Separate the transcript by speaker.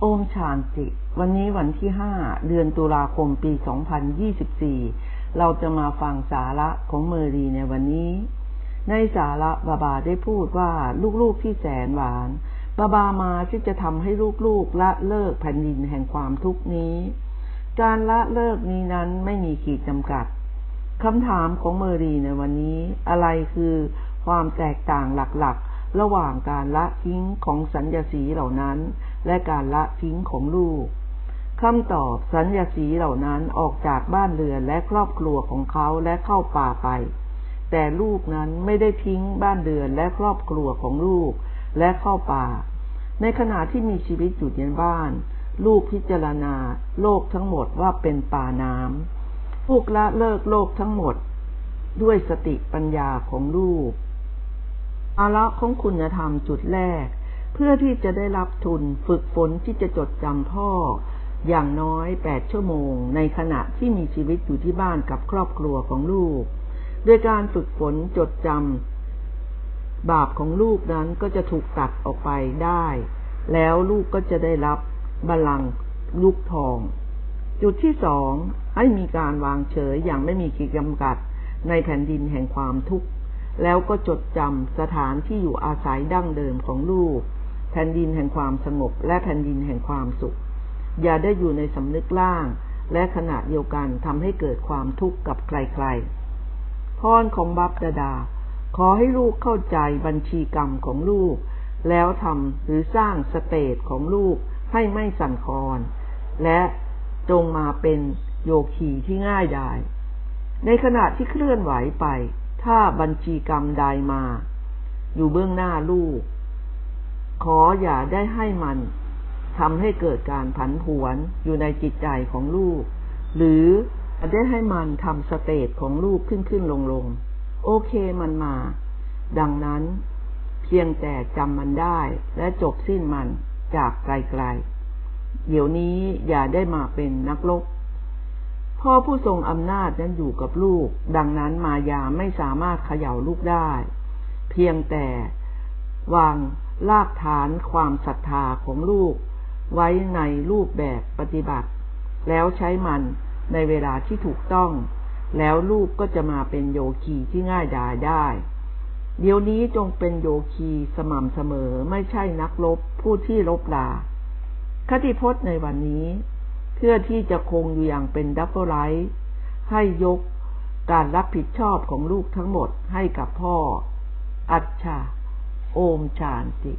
Speaker 1: โอชานติ วันนี้วันที่5เดือนตุลาคมปี 2024 เราจะมาฟังสาระของเมอรีในวันนี้ ในสาระบาบาได้พูดว่าลูกๆที่แสนหวาน บาบามาที่จะทำให้ลูกๆละเลิกแผ่นดินแห่งความทุกนี้ การละเลิกนี้นั้นไม่มีขีดจำกัดคำถามของเมอรีในวันนี้ อะไรคือความแตกต่างหลักๆ ระหว่างการละทิ้งของสัญญาสีเหล่านั้น และการละทิ้งของลูกคำตอบสัญญาสีเหล่านั้นออกจากบ้านเรือนและครอบครัวของเขาและเข้าป่าไป แต่ลูกนั้นไม่ได้ทิ้งบ้านเรือนและครอบครัวของลูกและเข้าป่า ในขณะที่มีชีวิตอยู่ในบ้าน ลูกพิจารณาโลกทั้งหมดว่าเป็นป่าน้ำลูกละเลิกโลกทั้งหมด ด้วยสติปัญญาของลูกอาละของคุณธรรมจุดแรก เพื่อที่จะได้รับทุนฝึกฝนที่จะจดจำพ่อ อย่างน้อยแปดชั่วโมง ในขณะที่มีชีวิตอยู่ที่บ้านกับครอบครัวของลูก โดยการฝึกฝนจดจำบาปของลูกนั้นก็จะถูกตัดออกไปได้ แล้วลูกก็จะได้รับบัลลังก์ลูกทอง จุดที่สองให้มีการวางเฉยอย่างไม่มีขีดจำกัดในแผ่นดินแห่งความทุกข์แล้วก็จดจำสถานที่อยู่อาศัยดั้งเดิมของลูก แผ่นดินแห่งความสงบและแผ่นดินแห่งความสุข อย่าได้อยู่ในสำนึกล่าง และขณะเดียวกันทำให้เกิดความทุกข์กับใครๆพรของบัพดาดา ขอให้ลูกเข้าใจบัญชีกรรมของลูก แล้วทำหรือสร้างสเตตของลูกให้ไม่สั่นคลอนและจงมาเป็นโยคีที่ง่ายดาย ในขณะที่เคลื่อนไหวไป ถ้าบัญชีกรรมใดมา อยู่เบื้องหน้าลูก ขออย่าได้ให้มันทำให้เกิดการผันผวนอยู่ในจิตใจของลูก หรือได้ให้มันทำสเตตของลูกขึ้นขึ้นลงลงโอเคมันมา ดังนั้น เพียงแต่จำมันได้และจบสิ้นมันจากไกลๆ เดี๋ยวนี้อย่าได้มาเป็นนักลบพ่อผู้ทรงอำนาจนั้นอยู่กับลูก ดังนั้นมายาไม่สามารถเขย่าลูกได้ เพียงแต่ วางรากฐานความศรัทธาของลูก ไว้ในรูปแบบปฏิบัติ แล้วใช้มันในเวลาที่ถูกต้อง แล้วลูกก็จะมาเป็นโยคีที่ง่ายดายได้ เดี๋ยวนี้จงเป็นโยคีสม่ำเสมอไม่ใช่นักลบผู้ที่ลบลา คติพจน์ในวันนี้ เพื่อที่จะคงอยู่อย่างเป็นดับเบิลไลท์ให้ยกการรับผิดชอบของลูกทั้งหมดให้กับพ่อ อัจฉา โอมชานติ